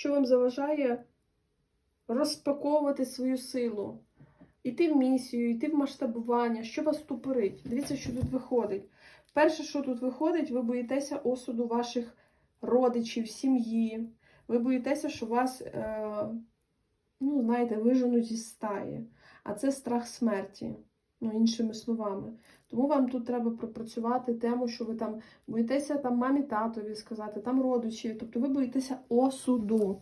що вам заважає розпаковувати свою силу, йти в місію, йти в масштабування, що вас тупорить. Дивіться, що тут виходить. Перше, що тут виходить, ви боїтеся осуду ваших родичів, сім'ї. Ви боїтеся, що вас, е, ну, знаєте, виженуть із стаї. А це страх смерті, ну, іншими словами. Тому вам тут треба пропрацювати тему, що ви там боїтеся там мамі татові сказати, там родичі. Тобто ви боїтеся осуду.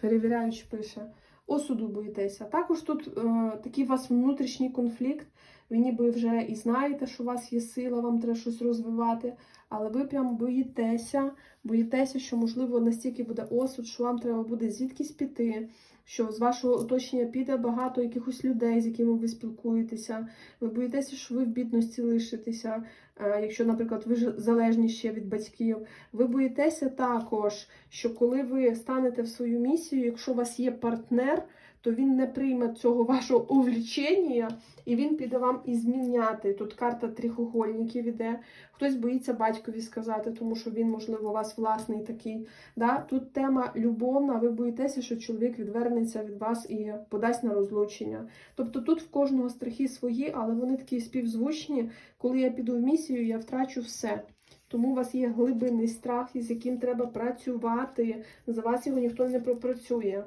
Перевіряючи, пише. Осуду боїтеся. Також тут е, такий у вас внутрішній конфлікт. Ви ніби вже і знаєте, що у вас є сила, вам треба щось розвивати, але ви прям боїтеся, боїтеся, що, можливо, настільки буде осуд, що вам треба буде звідкись піти, що з вашого оточення піде багато якихось людей, з якими ви спілкуєтеся. Ви боїтеся, що ви в бідності лишитеся, е, якщо, наприклад, ви залежні ще від батьків. Ви боїтеся також, що коли ви станете в свою місію, якщо у вас є партнер, то він не прийме цього вашого увлічення, і він піде вам і зміняти. Тут карта трихугольників іде. Хтось боїться батькові сказати, тому що він, можливо, у вас власний такий. Да? Тут тема любовна, ви боїтеся, що чоловік відвернеться від вас і подасть на розлучення. Тобто тут в кожного страхи свої, але вони такі співзвучні. Коли я піду в місію, я втрачу все. Тому у вас є глибинний страх, із яким треба працювати. За вас його ніхто не пропрацює.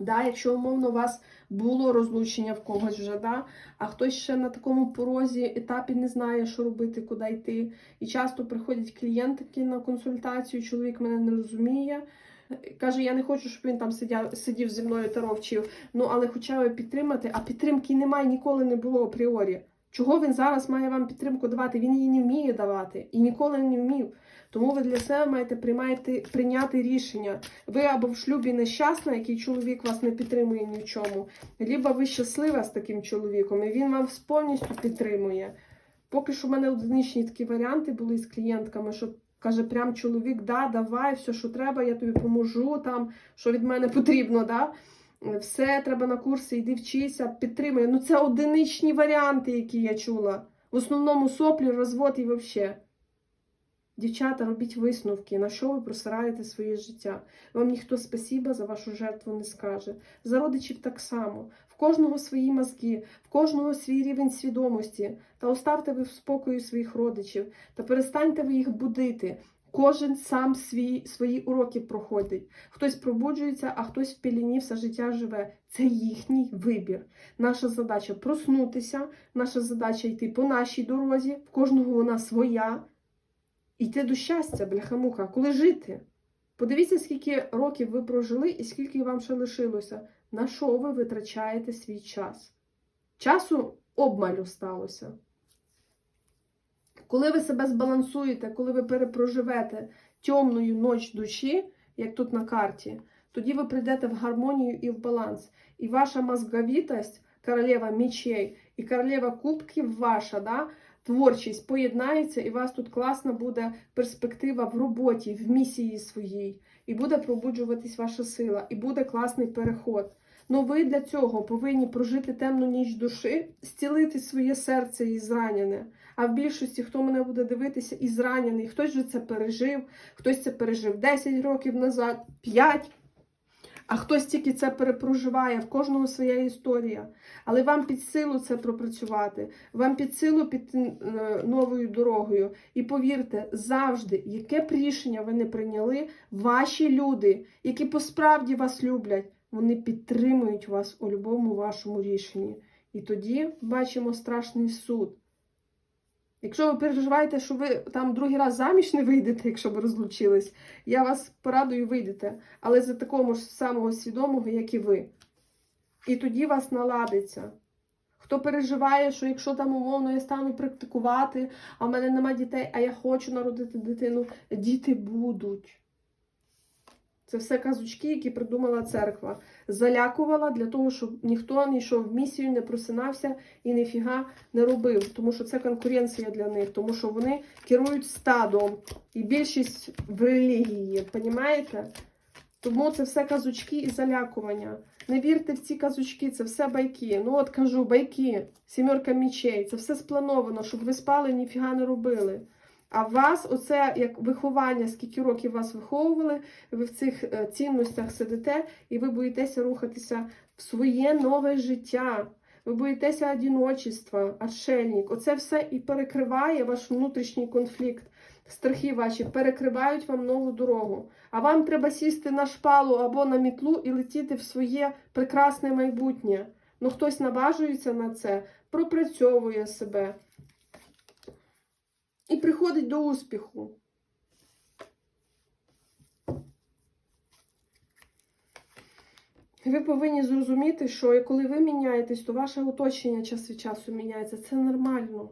Да, якщо умовно у вас було розлучення в когось вже, да, а хтось ще на такому порозі етапі не знає, що робити, куди йти. І часто приходять клієнтки на консультацію, чоловік мене не розуміє. Каже, я не хочу, щоб він там сидів, сидів зі мною та ровчив. Ну, але хоча би підтримати, а підтримки немає, ніколи не було апріорі. Чого він зараз має вам підтримку давати? Він її не вміє давати і ніколи не вмів. Тому ви для себе маєте приймати, прийняти рішення. Ви або в шлюбі нещасна, який чоловік вас не підтримує ні в чому, або ви щаслива з таким чоловіком, і він вас повністю підтримує. Поки що в мене одиничні такі варіанти були з клієнтками, що каже, прям чоловік, да, давай, все, що треба, я тобі поможу, там, що від мене потрібно. да. Все, треба на курси, йди вчися, підтримує. Ну це одиничні варіанти, які я чула. В основному соплі, розвод і взагалі. Дівчата, робіть висновки, на що ви просираєте своє життя. Вам ніхто спасіба за вашу жертву не скаже. За родичів так само. В кожного свої мозки, в кожного свій рівень свідомості. Та оставте ви в спокою своїх родичів та перестаньте ви їх будити. Кожен сам свій, свої уроки проходить. Хтось пробуджується, а хтось в піліні все життя живе. Це їхній вибір. Наша задача проснутися, наша задача йти по нашій дорозі, в кожного вона своя. Йти до щастя, бляхамуха, коли жити. Подивіться, скільки років ви прожили і скільки вам ще лишилося. На що ви витрачаєте свій час? Часу обмалю сталося. Коли ви себе збалансуєте, коли ви перепроживете темною ніч душі, як тут на карті, тоді ви прийдете в гармонію і в баланс. І ваша мозговітость, королева мечей і королева кубків ваша, да, творчість поєднається, і у вас тут класна буде перспектива в роботі, в місії своїй. І буде пробуджуватись ваша сила, і буде класний переход. Ну ви для цього повинні прожити темну ніч душі, зцілити своє серце і зранене. А в більшості, хто мене буде дивитися, і зранений, хтось же це пережив, хтось це пережив 10 років назад, 5. А хтось тільки це перепроживає, в кожного своя історія. Але вам під силу це пропрацювати, вам під силу піти е, новою дорогою. І повірте, завжди, яке б рішення ви не прийняли, ваші люди, які посправді вас люблять, вони підтримують вас у будь-якому вашому рішенні. І тоді бачимо страшний суд. Якщо ви переживаєте, що ви там другий раз заміж не вийдете, якщо ви розлучились, я вас порадую вийдете, але за такого ж самого свідомого, як і ви. І тоді вас наладиться. Хто переживає, що якщо там умовно я стану практикувати, а в мене нема дітей, а я хочу народити дитину, діти будуть. Це все казочки, які придумала церква. Залякувала для того, щоб ніхто не йшов в місію, не просинався і ніфіга не робив. Тому що це конкуренція для них, тому що вони керують стадом. І більшість в релігії, понімаєте? Тому це все казочки і залякування. Не вірте в ці казочки, це все байки. Ну от кажу, байки, сімерка мічей, це все сплановано, щоб ви спали ніфіга не робили. А вас, оце як виховання, скільки років вас виховували, ви в цих е, цінностях сидите, і ви боїтеся рухатися в своє нове життя. Ви боїтеся одиночества, отшельник. Оце все і перекриває ваш внутрішній конфлікт. Страхи ваші перекривають вам нову дорогу. А вам треба сісти на шпалу або на мітлу і летіти в своє прекрасне майбутнє. Ну хтось наважується на це, пропрацьовує себе і приходить до успіху. Ви повинні зрозуміти, що коли ви міняєтесь, то ваше оточення час від часу міняється. Це нормально.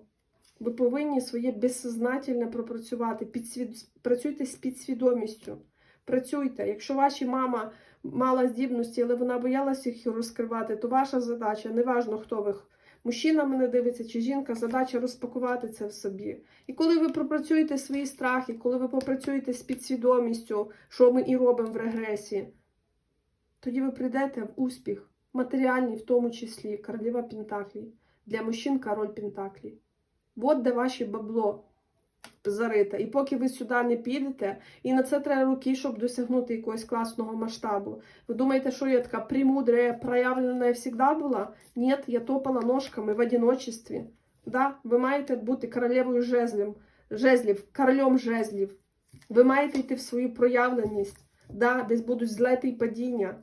Ви повинні своє безсознательне пропрацювати. Підсвід... Працюйте з підсвідомістю. Працюйте. Якщо ваша мама мала здібності, але вона боялася їх розкривати, то ваша задача, неважно хто ви, мужчина мене дивиться чи жінка, задача розпакувати це в собі. І коли ви пропрацюєте свої страхи, коли ви попрацюєте з підсвідомістю, що ми і робимо в регресі, тоді ви прийдете в успіх, матеріальний, в тому числі, королева Пентаклі. Для мужчин король Пентаклі. От де ваше бабло зарите. І поки ви сюди не підете, і на це треба руки, щоб досягнути якогось класного масштабу. Ви думаєте, що я така премудрая, проявлена завжди була? Ні, я топала ножками в одиночестві. Да? Ви маєте бути королевою жезлів, жезлів, королем жезлів. Ви маєте йти в свою проявленість. Да, десь будуть злети і падіння.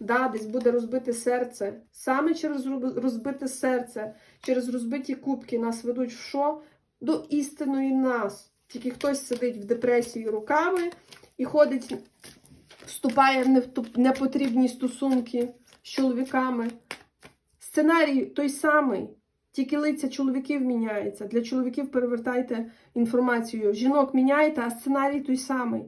Да, десь буде розбите серце. Саме через розбите серце, через розбиті кубки нас ведуть в що? До істинної нас. Тільки хтось сидить в депресії руками і ходить, вступає в непотрібні стосунки з чоловіками. Сценарій той самий, тільки лиця чоловіків міняється. Для чоловіків перевертайте інформацію. Жінок міняєте, а сценарій той самий.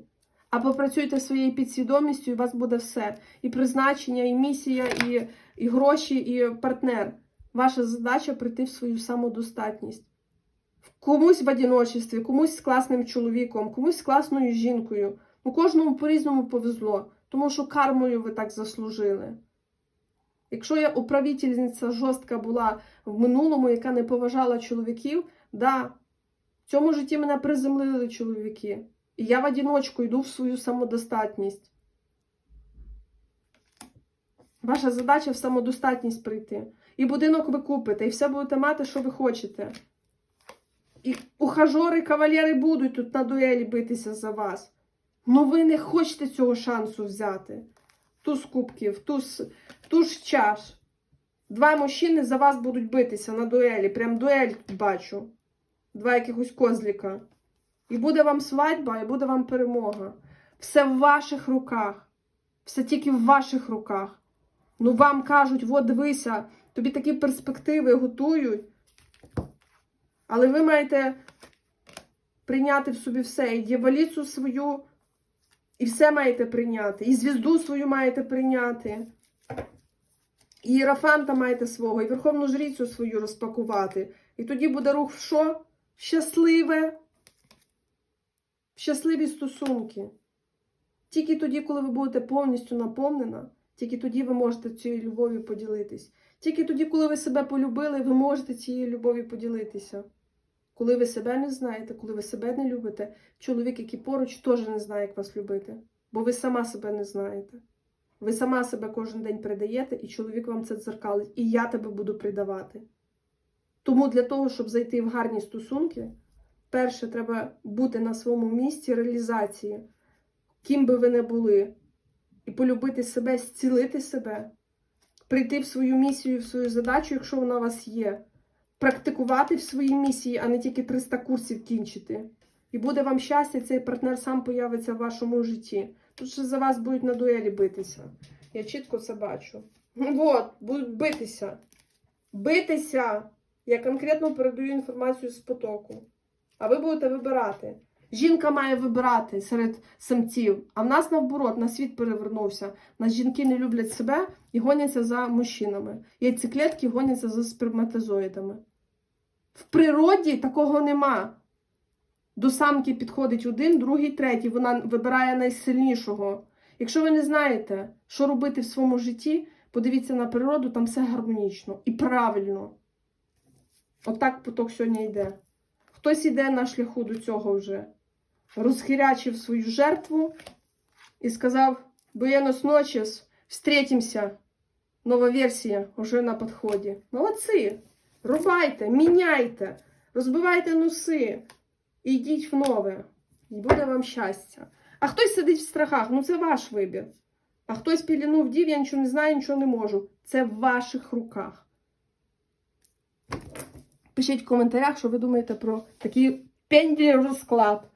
А попрацюйте своєю підсвідомістю, і у вас буде все. І призначення, і місія, і, і гроші, і партнер. Ваша задача прийти в свою самодостатність. Комусь в одиночестві, комусь з класним чоловіком, комусь з класною жінкою. Ну, кожному по-різному повезло, тому що кармою ви так заслужили. Якщо я управительниця жорстка була в минулому, яка не поважала чоловіків, да, в цьому житті мене приземлили чоловіки. І я в одиночку йду в свою самодостатність. Ваша задача в самодостатність прийти. І будинок ви купите, і все будете мати, що ви хочете. І ухажори, кавалери будуть тут на дуелі битися за вас. Ну ви не хочете цього шансу взяти. Туз кубків, туз, туз чаш. Два мужчини за вас будуть битися на дуелі. Прям дуель бачу. Два якихось козліка. І буде вам свадьба, і буде вам перемога. Все в ваших руках. Все тільки в ваших руках. Ну вам кажуть, от дивися, тобі такі перспективи готують. Але ви маєте прийняти в собі все. І дьяволіцу свою, і все маєте прийняти. І звізду свою маєте прийняти. І Єрафанта маєте свого, і Верховну Жріцю свою розпакувати. І тоді буде рух в що? Щасливе. Щасливі стосунки. Тільки тоді, коли ви будете повністю наповнена, тільки тоді ви можете цією любов'ю поділитись. Тільки тоді, коли ви себе полюбили, ви можете цією любов'ю поділитися. Коли ви себе не знаєте, коли ви себе не любите, чоловік, який поруч, теж не знає, як вас любити. Бо ви сама себе не знаєте. Ви сама себе кожен день придаєте, і чоловік вам це дзеркалить. І я тебе буду придавати. Тому для того, щоб зайти в гарні стосунки, перше, треба бути на своєму місці реалізації, ким би ви не були, і полюбити себе, зцілити себе, прийти в свою місію, в свою задачу, якщо вона у вас є, практикувати в своїй місії, а не тільки 300 курсів кінчити. І буде вам щастя, цей партнер сам появиться в вашому житті. Тут ще за вас будуть на дуелі битися. Я чітко це бачу. От, будуть битися. Битися! Я конкретно передаю інформацію з потоку. А ви будете вибирати. Жінка має вибирати серед самців, а в нас наоборот, на світ перевернувся. Нас жінки не люблять себе і гоняться за мужчинами. Яйцеклетки гоняться за сперматозоїдами. В природі такого нема. До самки підходить один, другий, третій. Вона вибирає найсильнішого. Якщо ви не знаєте, що робити в своєму житті, подивіться на природу, там все гармонічно і правильно. Отак поток сьогодні йде. Хтось іде на шляху до цього вже. Розхирячив свою жертву і сказав: Буенос ночес, встретимся. Нова версія вже на підході. Молодці! Рубайте, міняйте, розбивайте носи і йдіть в нове. І буде вам щастя. А хтось сидить в страхах, ну це ваш вибір. А хтось пілінув дів, я нічого не знаю, нічого не можу. Це в ваших руках. Пишіть в коментарях, що ви думаєте про такий пенді розклад.